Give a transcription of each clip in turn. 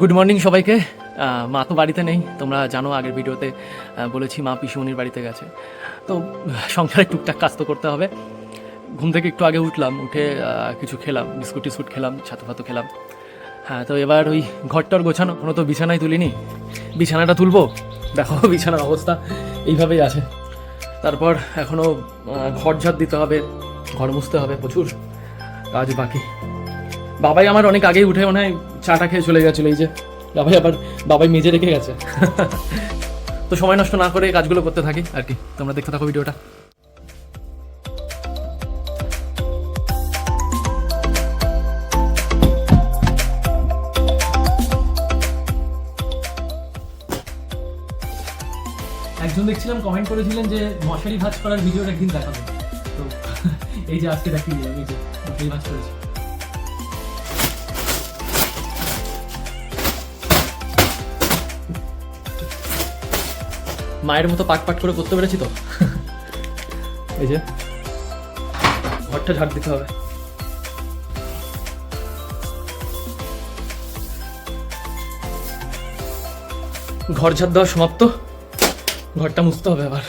Good morning সবাইকে। মা তো বাড়িতে নেই। তোমরা জানো, আগের ভিডিওতে বলেছি মা পিসুমনির বাড়িতে গেছে। তো, সংসারে টুকটাক কাজ তো করতে হবে। ঘুম থেকে একটু আগে উঠলাম, উঠে কিছু খেলাম, বিস্কুট টিস্কুট খেলাম, ছাতু ফাতু খেলাম। হ্যাঁ তো এবার ওই ঘরটার গোছানো, কোনো তো বিছানায় তুলিনি। বিছানাটা তুলবো? দেখো, বিছানার অবস্থা এইভাবেই আছে। তারপর এখনও ঘর ঝাড় দিতে হবে, ঘর মুছতে হবে প্রচুর কাজ বাকি। বাবাই আমার অনেক আগেই উঠে মনে হয় চাটা খেয়ে চলে গেছিল, এই যে। বাবাই আবার, বাবাই মেজে রেখে গেছে। তো সময় নষ্ট না করে কাজগুলো করতে থাকি, আর কি। তোমরা দেখতে থাকো ভিডিওটা। একজন দেখছিলাম কমেন্ট করেছিলেন যে, মশারি ভাজ করার ভিডিওটা একদিন দেখাবেন তো, এই যে আজকে দেখিয়ে দিলাম এই যে মশারি ভাজ করেছি। মায়ের মতো পাক পাক করে করতে পেরেছি তো। এই যে, ঘরটা ঝাড় দিতে হবে। ঘর ঝাড় দেওয়া সমাপ্ত। ঘরটা মুছতে হবে আবার।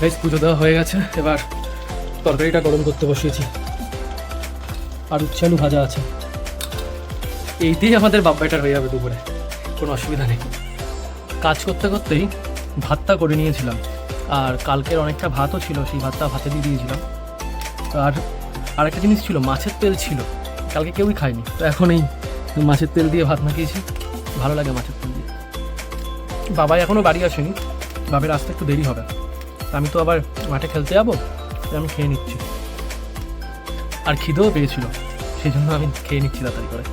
বেশ পুজো দেওয়া হয়ে গেছে। এবার তরকারিটা গরম করতে বসিয়েছি। আর উচ্ছে আলু ভাজা আছে। এইতেই আমাদের বাপ ব্যাটার হয়ে যাবে দুপুরে। কোনো অসুবিধা নেই। কাজ করতে করতেই ভাতটা করে নিয়েছিলাম। আর কালকের অনেকটা ভাতও ছিল, সেই ভাতটা ভাতে দিয়ে দিয়েছিলাম। আর আরেকটা জিনিস ছিল, মাছের তেল ছিল। কালকে কেউই খায়নি। তো এখন এই মাছের তেল দিয়ে ভাত মাখিয়েছি। ভালো লাগে মাছের তেল দিয়ে। বাবাই এখনও বাড়ি আসেনি। বাবের আসতে একটু দেরি হবে। আমি তো আবার মাঠে খেলতে যাব আমি খেয়ে নিচ্ছি। আর খিদেও পেয়েছিল, সেই জন্য আমি খেয়ে নিচ্ছি তাড়াতাড়ি করে।